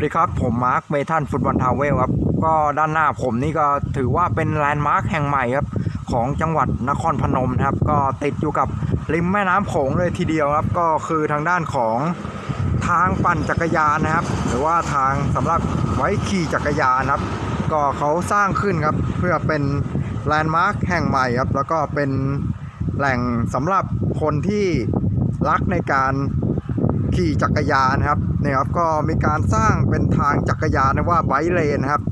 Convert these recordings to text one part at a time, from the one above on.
วัสดีครับ ผมมาร์คเมทันฟุตบอลทาวเวลครับ ก็ด้านหน้าผมนี่ก็ถือว่าเป็นแลนด์มาร์คแห่งใหม่ครับ ของจังหวัดนครพนมนะครับ ก็ติดอยู่กับริมแม่น้ำโขงเลยทีเดียวครับ ก็คือทางด้านของทางปั่นจักรยานนะครับ หรือว่าทางสำหรับไว้ขี่จักรยานครับ ก็เขาสร้างขึ้นครับ เพื่อเป็นแลนด์มาร์คแห่งใหม่ครับ แล้วก็เป็นแหล่งสำหรับคนที่รักในการขี่จักรยานครับ นี่ยครับก็มีการสร้างเป็นทางจักรยานเรียกว่าไบเลนครับ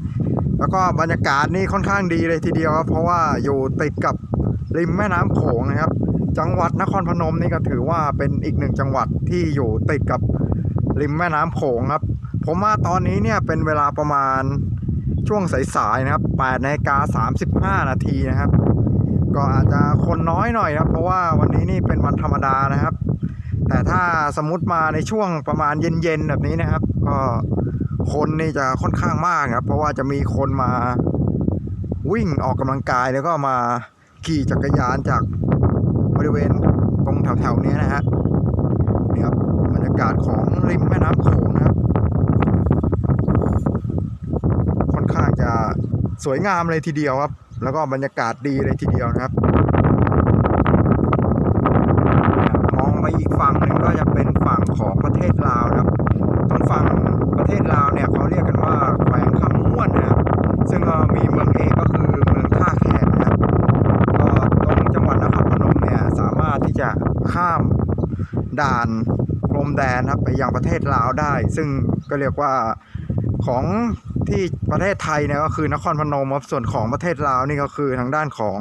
แล้วก็บรรยากาศนี่ค่อนข้างดีเลยทีเดียวครับ เพราะว่าอยู่ติดกับริมแม่น้ำโขงนะครับ จังหวัดนครพนมนี่ก็ถือว่าเป็นอีกหนึ่งจังหวัดที่อยู่ติดกับริมแม่น้ำโขงครับ ผมว่าตอนนี้เนี่ยเป็นเวลาประมาณช่วงสายๆนะครับ8นาฬิกา35 นาทีนะครับ ก็อาจจะคนน้อยหน่อยครับ เพราะว่าวันนี้นี่เป็นวันธรรมดานะครับ แต่ถ้าสมมติมาในช่วงประมาณเย็นๆแบบนี้นะครับ ก็คนนี่จะค่อนข้างมากครับ เพราะว่าจะมีคนมาวิ่งออกกำลังกายแล้วก็มาขี่จักรยานจากบริเวณตรงแถวๆนี้นะฮะนี่ครับบรรยากาศของริมแม่น้ำโขงนะครับ ค่อนข้างจะสวยงามเลยทีเดียวครับ แล้วก็บรรยากาศดีเลยทีเดียวนะครับ มองไปอีกฝั่งหนึ่งก็จะเป็นฝั่งของประเทศลาวนะครับตรงฝั่งประเทศลาวเนี่ยเขาเรียกกันว่าแขวงคำม่วนนะครับซึ่งก็มีเมืองเอกก็คือเมืองท่าแขกนะครับก็ตรงจังหวัดนครพนมเนี่ยสามารถที่จะข้ามด่านพรมแดนครับไปยังประเทศลาวได้ ซึ่งก็เรียกว่าของที่ประเทศไทยเนี่ยก็คือนครพนมครับส่วนของประเทศลาวนี่ก็คือทางด้านของ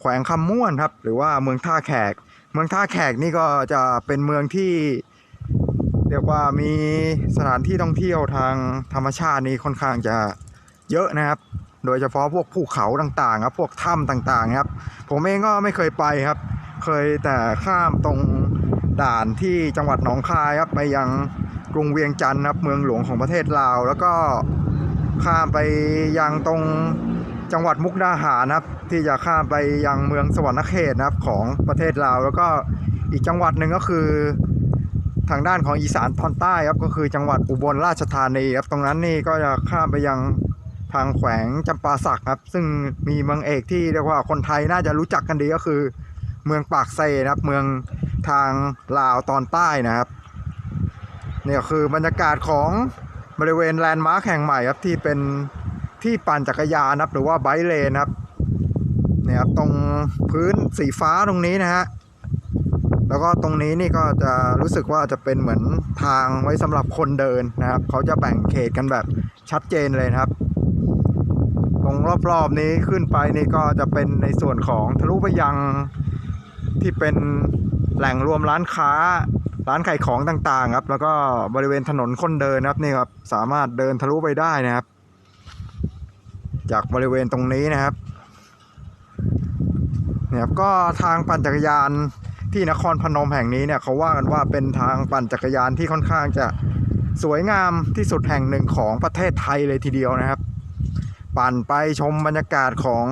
แขวงคำม่วนครับ หรือว่าเมืองท่าแขก เมืองท่าแขกนี่ก็จะเป็นเมืองที่เรียกว่ามีสถานที่ท่องเที่ยวทางธรรมชาตินี่ค่อนข้างจะเยอะนะครับ โดยเฉพาะพวกภูเขาต่างๆครับพวกถ้ำต่างๆครับ ผมเองก็ไม่เคยไปครับ เคยแต่ข้ามตรงด่านที่จังหวัดหนองคายครับไปยังกรุงเวียงจันทร์ครับเมืองหลวงของประเทศลาว แล้วก็ข้ามไปยังตรง จังหวัดมุกดาหารนะครับ ที่จะข้ามไปยังเมืองสวรรณเขตนะครับของประเทศลาว แล้วก็อีกจังหวัดหนึ่งก็คือทางด้านของอีสานตอนใต้ครับก็คือจังหวัดอุบลราชธานีครับตรงนั้นนี่ก็จะข้ามไปยังทางแขวงจำปาสักครับ ซึ่งมีเมืองเอกที่เรียกว่าคนไทยน่าจะรู้จักกันดีก็คือ เมืองปากเซนะครับ เมืองทางลาวตอนใต้นะครับเนี่ยคือบรรยากาศของบริเวณแลนด์มาร์คแห่งใหม่ครับที่เป็น ที่ปั่นจักรยานนะครับ หรือว่าไบค์เลนครับเนี่ยครับตรงพื้นสีฟ้าตรงนี้นะฮะแล้วก็ตรงนี้นี่ก็จะรู้สึกว่าจะเป็นเหมือนทางไว้สำหรับคนเดินนะครับ เขาจะแบ่งเขตกันแบบชัดเจนเลยครับ ตรงรอบๆนี้ขึ้นไปนี่ก็จะเป็นในส่วนของทะลุไปยังที่เป็นแหล่งรวมร้านค้าร้านขายของต่างๆครับ แล้วก็บริเวณถนนคนเดินนะครับนี่ครับสามารถเดินทะลุไปได้นะครับ จากบริเวณตรงนี้นะครับเนี่ยครับก็ทางปั่นจักรยานที่นครพนมแห่งนี้เนี่ยเขาว่ากันว่าเป็นทางปั่นจักรยานที่ค่อนข้างจะสวยงามที่สุดแห่งหนึ่งของประเทศไทยเลยทีเดียวนะครับ ปั่นไปชมบรรยากาศของ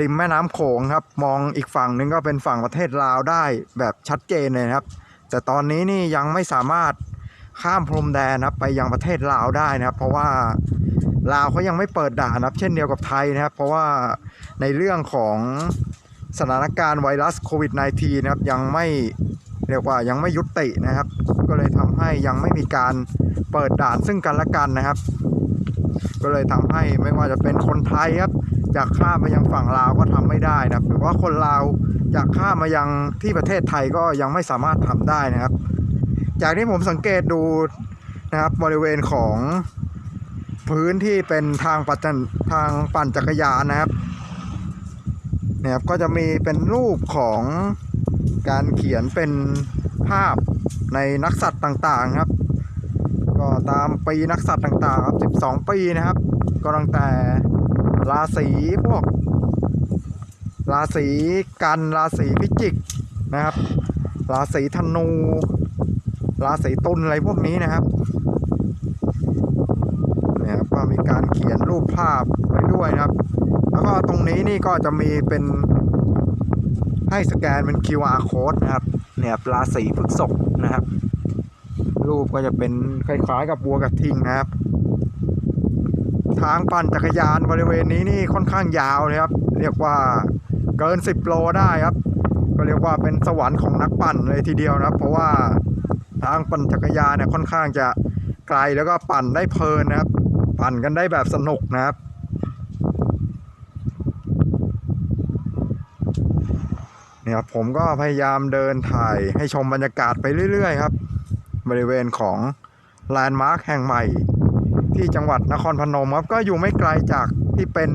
ริมแม่น้ำโขงครับ มองอีกฝั่งหนึ่งก็เป็นฝั่งประเทศลาวได้แบบชัดเจนเลยครับ แต่ตอนนี้นี่ยังไม่สามารถข้ามพรมแดนนะครับไปยังประเทศลาวได้นะครับ เพราะว่า ลาวเขายังไม่เปิดด่านนะครับ เช่นเดียวกับไทยนะครับ เพราะว่าในเรื่องของสถานการณ์ไวรัสโควิด -19 นะครับยังไม่เรียกว่ายังไม่ยุตินะครับ ก็เลยทำให้ยังไม่มีการเปิดด่านซึ่งกันและกันนะครับ ก็เลยทำให้ไม่ว่าจะเป็นคนไทยครับอยากข้ามมายังฝั่งลาวก็ทำไม่ได้นะครับ หรือว่าคนลาวอยากข้ามมายังที่ประเทศไทยก็ยังไม่สามารถทำได้นะครับ จากที่ผมสังเกตดูนะครับบริเวณของ พื้นที่เป็นทางปั่นทางปั่นจักรยานนะครับเนี่ยครับก็จะมีเป็นรูปของการเขียนเป็นภาพในนักสัตว์ต่างๆครับ ก็ตามปีนักสัตว์ต่างๆครับ12 ปีนะครับ ก็ตั้งแต่ราศีพวก ราศีกันราศีพิจิกนะครับ ราศีธนู ราศีตุลอะไรพวกนี้นะครับเนี่ยครับ การเขียนรูปภาพไว้ด้วยนะครับ แล้วก็ตรงนี้นี่ก็จะมีเป็น ให้สแกนเป็น QR code นะครับเนี่ยราศีพฤษภนะครับ รูปก็จะเป็นคล้ายๆกับวัวกระทิงนะครับ ทางปั่นจักรยานบริเวณนี้นี่ค่อนข้างยาวเลยครับ เรียกว่าเกิน 10 โลได้ครับ ก็เรียกว่าเป็นสวรรค์ของนักปั่นเลยทีเดียวนะครับ เพราะว่าทางปั่นจักรยานเนี่ยค่อนข้างจะไกลแล้วก็ปั่นได้เพลินนะครับ ปั่นกันได้แบบสนุกนะครับ เนี่ยผมก็พยายามเดินถ่ายให้ชมบรรยากาศไปเรื่อย ๆ ครับ บริเวณของแลนด์มาร์คแห่งใหม่ ที่จังหวัดนครพนมครับ ก็อยู่ไม่ไกลจากที่เป็น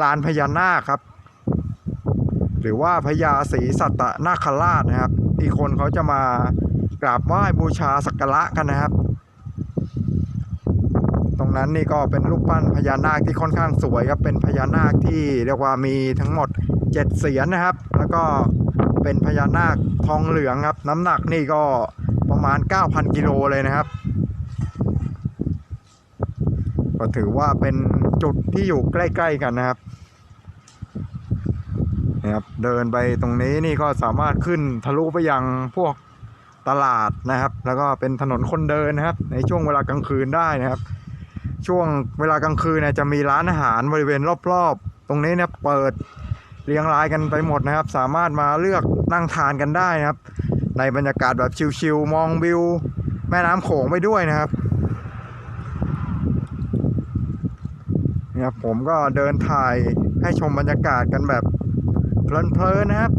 ลานพญานาคครับ หรือว่าพญาศรีสัตนาคราชนะครับ ที่คนเขาจะมากราบไหว้บูชาสักการะกันนะครับ นั้นนี่ก็เป็นรูปปั้นพญานาคที่ค่อนข้างสวยครับ เป็นพญานาคที่เรียกว่ามีทั้งหมดเจ็ดเสียนนะครับ แล้วก็เป็นพญานาคทองเหลืองครับ น้ำหนักนี่ก็ประมาณ 9,000 กิโลเลยนะครับ ก็ถือว่าเป็นจุดที่อยู่ใกล้ ๆ กันนะครับนะครับเดินไปตรงนี้นี่ก็สามารถขึ้นทะลุไปยังพวกตลาดนะครับ แล้วก็เป็นถนนคนเดินนะครับ ในช่วงเวลากลางคืนได้นะครับ ช่วงเวลากลางคืนเนี่ยจะมีร้านอาหารบริเวณรอบๆ ตรงนี้เนี่ยเปิดเรียงรายกันไปหมดนะครับ สามารถมาเลือกนั่งทานกันได้นะครับ ในบรรยากาศแบบชิลๆมองวิว แม่น้ำโขงไปด้วยนะครับเนี่ยผมก็เดินถ่ายให้ชมบรรยากาศกันแบบเพลินๆนะครับ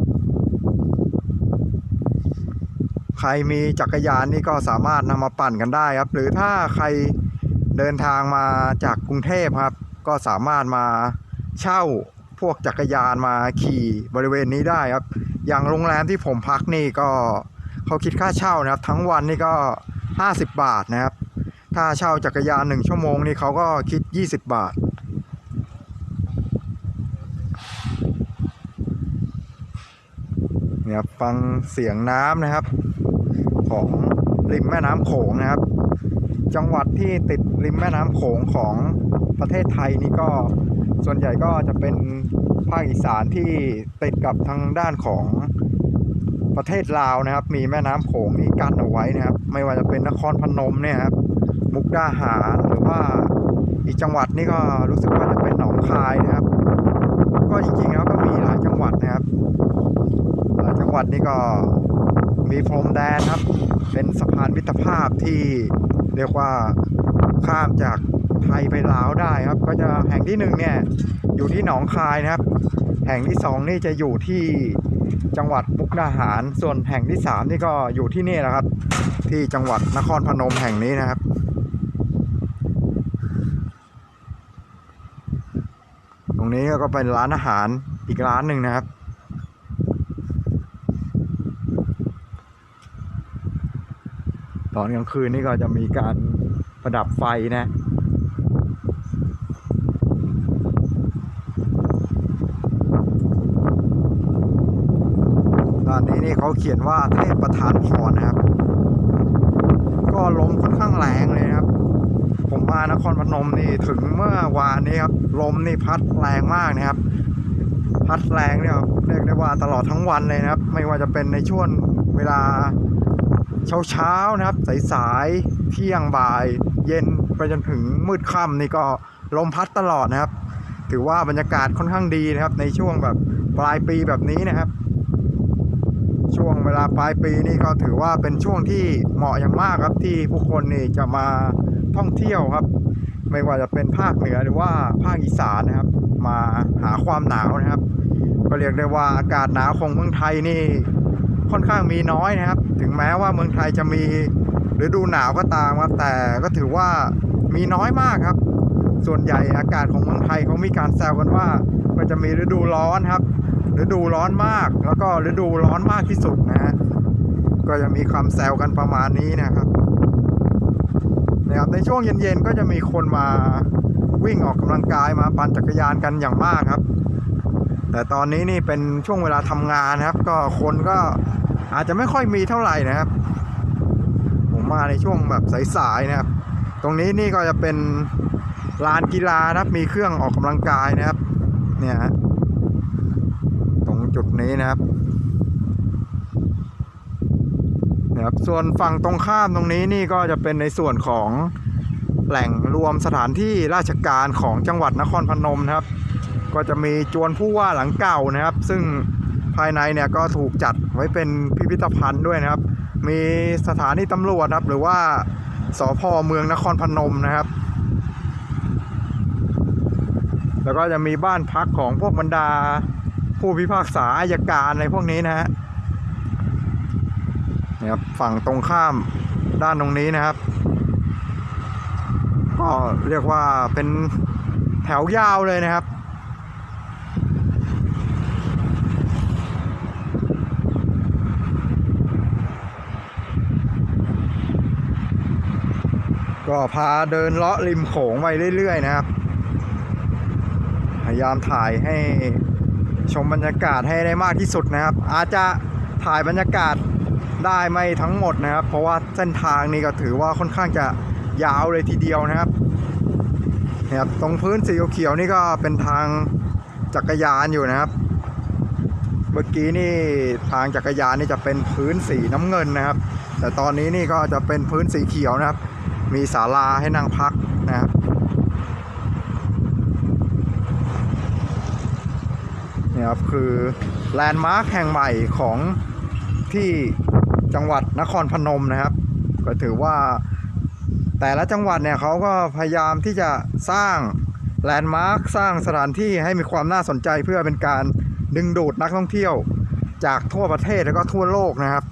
ใครมีจักรยานนี่ก็สามารถนำมาปั่นกันได้ครับ หรือถ้าใคร เดินทางมาจากกรุงเทพครับ ก็สามารถมาเช่าพวกจักรยานมาขี่บริเวณนี้ได้ครับ อย่างโรงแรมที่ผมพักนี่ก็เขาคิดค่าเช่านะครับ ทั้งวันนี่ก็ 50 บาทนะครับ ถ้าเช่าจักรยานหนึ่งชั่วโมงนี่เขาก็คิด 20 บาทเนี่ยครับฟังเสียงน้ำนะครับ ของริมแม่น้ำโขงนะครับ จังหวัดที่ติดริมแม่น้ำโขงของประเทศไทยนี่ก็ส่วนใหญ่ก็จะเป็นภาคอีสานที่ติดกับทางด้านของประเทศลาวนะครับ มีแม่น้ำโขงนี่กั้นเอาไว้นะครับ ไม่ว่าจะเป็นนครพนมเนี่ยครับ มุกดาหารหรือว่าอีกจังหวัดนี่ก็รู้สึกว่าจะเป็นหนองคายนะครับ ก็จริงๆแล้วก็มีหลายจังหวัดนะครับ หลายจังหวัดนี่ก็มีพรมแดนครับ เป็นสะพานมิตรภาพที่เรียกว่าข้ามจากไทยไปลาวได้ครับ ก็จะแห่งที่หนึ่งเนี่ยอยู่ที่หนองคายนะครับ แห่งที่สองนี่จะอยู่ที่จังหวัดมุกดาหาร ส่วนแห่งที่สามนี่ก็อยู่ที่นี่แหละครับ ที่จังหวัดนครพนมแห่งนี้นะครับตรงนี้ก็เป็นร้านอาหารอีกร้านหนึ่งนะครับ ตอนกลางคืนนี่ก็จะมีการประดับไฟนะตอนนี้นี่เขาเขียนว่าเทพประธานพรนะครับ ก็ลมค่อนข้างแรงเลยนะครับ ผมมานครพนมนี่ถึงเมื่อวานนี้ครับลมนี่พัดแรงมากนะครับ พัดแรงเนี่ยครับเรียกได้ว่าตลอดทั้งวันเลยนะครับ ไม่ว่าจะเป็นในช่วงเวลา เช้าเช้าๆนะครับ สายๆเที่ยงบ่าย เย็นไปจนถึงมืดค่ำนี่ก็ลมพัดตลอดนะครับ ถือว่าบรรยากาศค่อนข้างดีนะครับ ในช่วงแบบปลายปีแบบนี้นะครับ ช่วงเวลาปลายปีนี่ก็ถือว่าเป็นช่วงที่เหมาะอย่างมากครับที่ผู้คนนี่จะมาท่องเที่ยวครับ ไม่ว่าจะเป็นภาคเหนือหรือว่าภาคอีสานนะครับ มาหาความหนาวนะครับ ก็เรียกได้ว่าอากาศหนาวของเมืองไทยนี่ค่อนข้างมีน้อยนะครับ ถึงแม้ว่าเมืองไทยจะมีฤดูหนาวก็ตามครับแต่ก็ถือว่ามีน้อยมากครับ ส่วนใหญ่อากาศของเมืองไทยเขามีการแซวกันว่าก็จะมีฤดูร้อนครับ ฤดูร้อนมาก แล้วก็ฤดูร้อนมากที่สุดนะฮะก็จะมีคำแซวกันประมาณนี้นะครับนะครับในช่วงเย็นๆก็จะมีคนมาวิ่งออกกำลังกายมาปั่นจักรยานกันอย่างมากครับ แต่ตอนนี้นี่เป็นช่วงเวลาทำงานนะครับ ก็คนก็ อาจจะไม่ค่อยมีเท่าไหร่นะครับ ผมมาในช่วงแบบสายๆนะครับ ตรงนี้นี่ก็จะเป็นลานกีฬานะครับ มีเครื่องออกกำลังกายนะครับ เนี่ยฮะตรงจุดนี้นะครับเนี่ยนะครับส่วนฝั่งตรงข้ามตรงนี้นี่ก็จะเป็นในส่วนของแหล่งรวมสถานที่ราชการของจังหวัดนครพนมนะครับ ก็จะมีจวนผู้ว่าหลังเก่านะครับ ซึ่ง ภายในเนี่ยก็ถูกจัดไว้เป็นพิพิธภัณฑ์ด้วยนะครับ มีสถานีตำรวจนะครับ หรือว่าสพเมืองนครพนมนะครับ แล้วก็จะมีบ้านพักของพวกบรรดาผู้พิพากษาอายการในพวกนี้นะฮะนี่ยครับฝั่งตรงข้ามด้านตรงนี้นะครับ ก็เรียกว่าเป็นแถวยาวเลยนะครับ ก็พาเดินเลาะริมโขงไปเรื่อยๆนะครับ พยายามถ่ายให้ชมบรรยากาศให้ได้มากที่สุดนะครับ อาจจะถ่ายบรรยากาศได้ไม่ทั้งหมดนะครับ เพราะว่าเส้นทางนี้ก็ถือว่าค่อนข้างจะยาวเลยทีเดียวนะครับเนี่ยครับตรงพื้นสีเขียวๆนี่ก็เป็นทางจักรยานอยู่นะครับ เมื่อกี้นี่ทางจักรยานนี่จะเป็นพื้นสีน้ำเงินนะครับ แต่ตอนนี้นี่ก็จะเป็นพื้นสีเขียวนะครับ มีศาลาให้นั่งพักนะครับเนี่ยครับคือแลนด์มาร์คแห่งใหม่ของที่จังหวัดนครพนมนะครับ ก็ถือว่าแต่ละจังหวัดเนี่ยเขาก็พยายามที่จะสร้างแลนด์มาร์คสร้างสถานที่ให้มีความน่าสนใจเพื่อเป็นการดึงดูดนักท่องเที่ยวจากทั่วประเทศแล้วก็ทั่วโลกนะครับ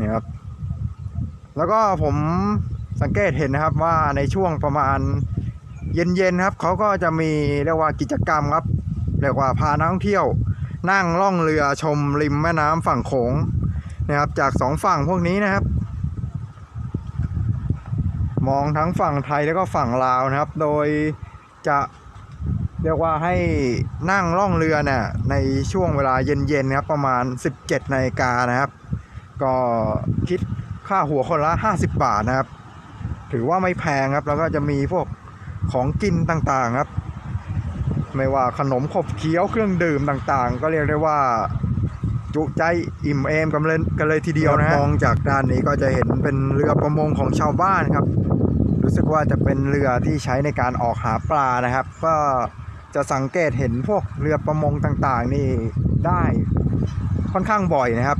นี่ครับ แล้วก็ผมสังเกตเห็นนะครับว่าในช่วงประมาณเย็นๆครับเขาก็จะมีเรียกว่ากิจกรรมครับเรียกว่าพานักท่องเที่ยว นั่งล่องเรือชมริมแม่น้ำฝั่งโขงนะครับ จากสองฝั่งพวกนี้นะครับ มองทั้งฝั่งไทยแล้วก็ฝั่งลาวนะครับ โดยจะเรียกว่าให้นั่งล่องเรือเนี่ยในช่วงเวลาเย็นๆนะครับประมาณ 17นาฬิกานะครับ ก็คิด ค่าหัวคนละ 50 บาทนะครับ ถือว่าไม่แพงครับ แล้วก็จะมีพวกของกินต่างๆครับ ไม่ว่าขนมขบเคี้ยวเครื่องดื่มต่างๆ ก็เรียกได้ว่าจุใจอิ่มเอมกันเลยกันเลยทีเดียวนะมองจากด้านนี้ก็จะเห็นเป็นเรือประมงของชาวบ้านครับ รู้สึกว่าจะเป็นเรือที่ใช้ในการออกหาปลานะครับ ก็จะสังเกตเห็นพวกเรือประมงต่างๆ นี่ได้ค่อนข้างบ่อยนะครับ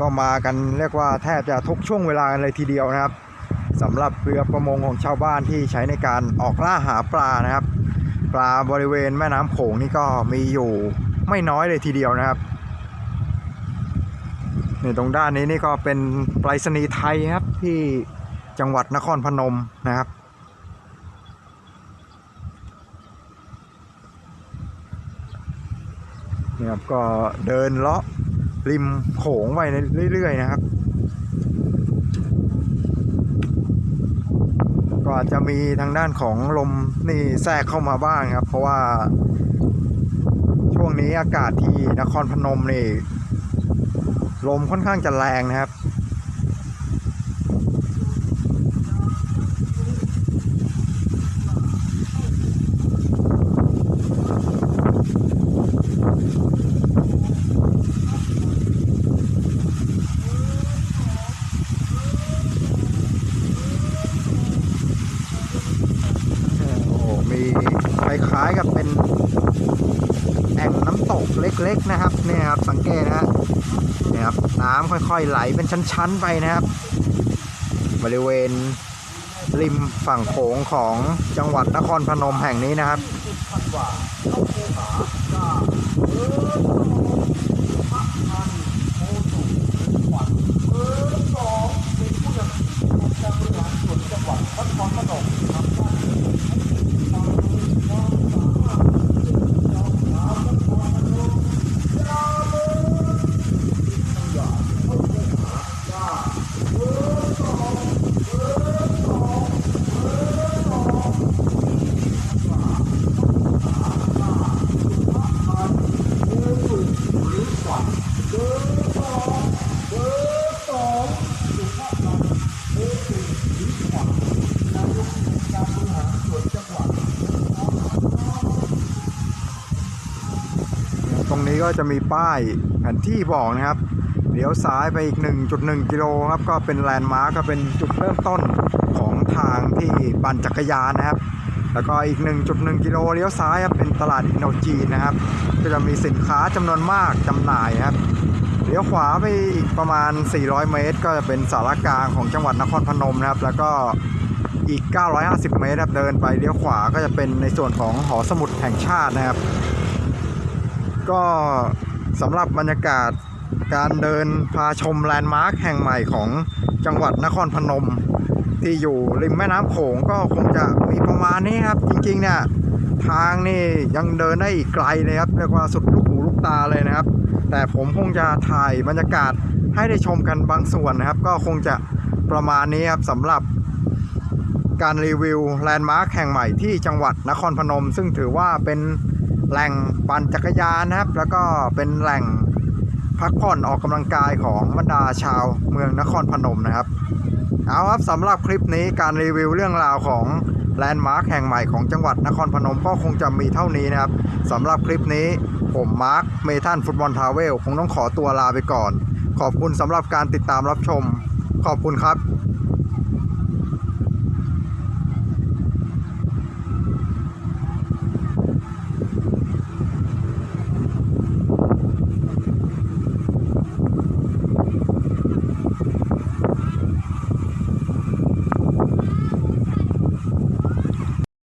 ก็มากันเรียกว่าแทบจะทุกช่วงเวลากันเลยทีเดียวนะครับสำหรับเรือประมงของชาวบ้านที่ใช้ในการออกล่าหาปลานะครับ ปลาบริเวณแม่น้ำโขงนี่ก็มีอยู่ไม่น้อยเลยทีเดียวนะครับนี่ตรงด้านนี้นี่ก็เป็นไปรษณีย์ไทยครับที่จังหวัดนครพนมนะครับนี่ครับก็เดินเลาะ ริมโขงไปเรื่อยๆนะครับ ก็อาจจะมีทางด้านของลมนี่แทรกเข้ามาบ้างครับ เพราะว่า ช่วงนี้อากาศที่นครพนมนี่ลมค่อนข้างจะแรงนะครับ โอ้โหมีคล้ายๆกับเป็นแอ่งน้ำตกเล็กๆนะครับเนี่ยครับสังเกตนะฮะเน้ำค่อยๆไหลเป็นชั้นๆไปนะครับ บริเวณริมฝั่งโขงของจังหวัดนครพนมแห่งนี้นะครับตรงนี้ก็ จะมีป้ายแผนที่บอกนะครับเลี้ยวซ้ายไปอีก 1.1 กิโลครับก็เป็นแลนด์มาร์กก็เป็นจุดเริ่มต้นของทางที่ปั่นจักรยานนะครับ แล้วก็อีก 1.1 กิโลเลี้ยวซ้ายครับเป็นตลาดอินโดจีนนะครับ ก็จะมีสินค้าจำนวนมากจำหน่ายครับเลี้ยวขวาไปอีกประมาณ 400 เมตร ก็จะเป็นสารกลางของจังหวัดนครพนมนะครับ แล้วก็อีก 950 เมตรครับเดินไปเลี้ยวขวาก็จะเป็นในส่วนของหอสมุดแห่งชาตินะครับ ก็สำหรับบรรยากาศการเดินพาชมแลนด์มาร์คแห่งใหม่ของจังหวัดนครพนม ที่อยู่ริมแม่น้ำโขงก็คงจะมีประมาณนี้ครับ จริงๆเนี่ยทางนี่ยังเดินได้อีกไกลเลยครับเรียกว่าสุดลูกหูลูกตาเลยนะครับ แต่ผมคงจะถ่ายบรรยากาศให้ได้ชมกันบางส่วนนะครับ ก็คงจะประมาณนี้ครับสำหรับการรีวิวแลนด์มาร์คแห่งใหม่ที่จังหวัดนครพนม ซึ่งถือว่าเป็น แหล่งปั่นจักรยานนะครับ แล้วก็เป็นแหล่งพักผ่อนออกกำลังกายของบรรดาชาวเมืองนครพนมนะครับ เอาครับสำหรับคลิปนี้การรีวิวเรื่องราวของแลนด์มาร์คแห่งใหม่ของจังหวัดนครพนมก็คงจะมีเท่านี้นะครับสำหรับคลิปนี้ผมมาร์คเมทันฟุตบอลทาวเวลคงต้องขอตัวลาไปก่อน ขอบคุณสำหรับการติดตามรับชม ขอบคุณครับ